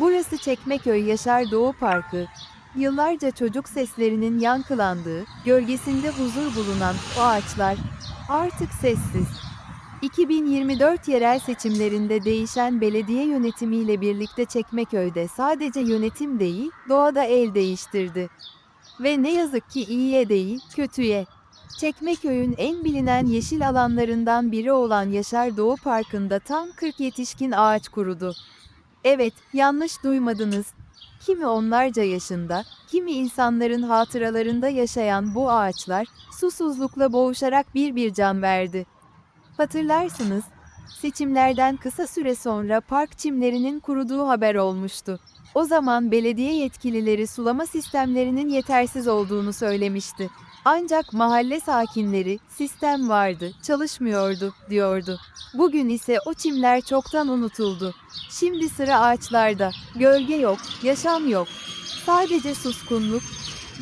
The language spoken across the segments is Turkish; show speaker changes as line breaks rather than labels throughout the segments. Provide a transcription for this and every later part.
Burası Çekmeköy Yaşar Doğu Parkı. Yıllarca çocuk seslerinin yankılandığı, gölgesinde huzur bulunan o ağaçlar artık sessiz. 2024 yerel seçimlerinde değişen belediye yönetimiyle birlikte Çekmeköy'de sadece yönetim değil, doğada el değiştirdi. Ve ne yazık ki iyiye değil, kötüye. Çekmeköy'ün en bilinen yeşil alanlarından biri olan Yaşar Doğu Parkı'nda tam 40 yetişkin ağaç kurudu. Evet, yanlış duymadınız. Kimi onlarca yaşında, kimi insanların hatıralarında yaşayan bu ağaçlar, susuzlukla boğuşarak bir bir can verdi. Hatırlarsınız, seçimlerden kısa süre sonra park çimlerinin kuruduğu haber olmuştu. O zaman belediye yetkilileri sulama sistemlerinin yetersiz olduğunu söylemişti. Ancak mahalle sakinleri sistem vardı, çalışmıyordu diyordu. Bugün ise o çimler çoktan unutuldu. Şimdi sıra ağaçlarda. Gölge yok, yaşam yok. Sadece suskunluk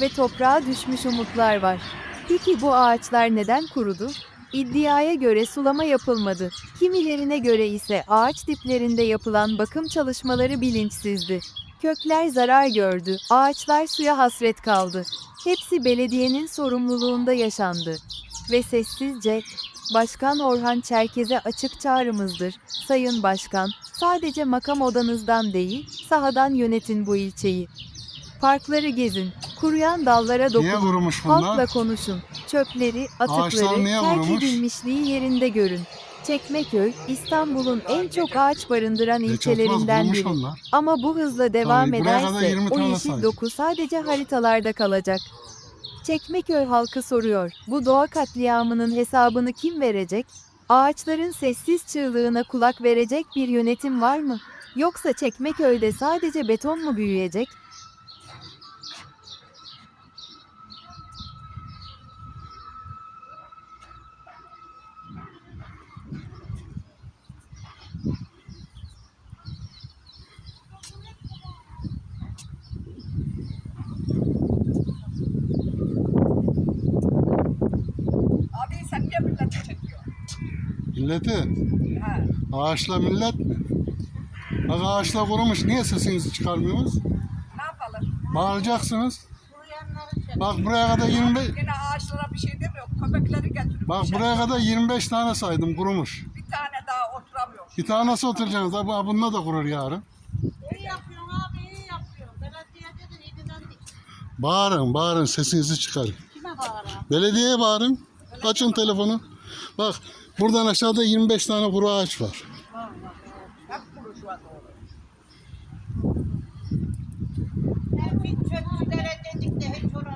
ve toprağa düşmüş umutlar var. Peki bu ağaçlar neden kurudu? İddiaya göre sulama yapılmadı. Kimilerine göre ise ağaç diplerinde yapılan bakım çalışmaları bilinçsizdi. Kökler zarar gördü, ağaçlar suya hasret kaldı. Hepsi belediyenin sorumluluğunda yaşandı. Ve sessizce, Başkan Orhan Çerkez'e açık çağrımızdır. Sayın Başkan, sadece makam odanızdan değil, sahadan yönetin bu ilçeyi. Parkları gezin, kuruyan dallara dokunun, halkla konuşun, çöpleri, atıkları, terk edilmişliği yerinde görün. Çekmeköy, İstanbul'un en çok ağaç barındıran ilçelerinden biri.
onlar.
Ama bu hızla devam
Tabii, buraya kadar
ederse
20
o
tane
yeşil doku sadece haritalarda kalacak. Çekmeköy halkı soruyor. Bu doğa katliamının hesabını kim verecek? Ağaçların sessiz çığlığına kulak verecek bir yönetim var mı? Yoksa Çekmeköy'de sadece beton mu büyüyecek?
Abi sen niye milleti çekiyorsun?
Milleti,
Ha.
ağaçla millet mi? Bak ağaçla kurumuş, niye sesinizi çıkarmıyorsunuz?
Ne yapalım?
Bağıracaksınız. Bak buraya kadar 25,
Yine ağaçlara bir şey demiyor. Köpekleri getirip
bak buraya kadar 25 tane saydım kurumuş. Tane nasıl oturacaksınız? Abi bununla da kurur yarın.
İyi yapıyorsun abi iyi yapıyorsun. Belediyede de iyiden dik.
Bağırın, bağırın, sesinizi çıkarın.
Kime bağırın?
Belediyeye bağırın. Açın telefonu. Bak buradan aşağıda 25 tane kuru ağaç var.
Hep kuruşuma doğru.
Hep bir çöpçülere dedik de hiç oranı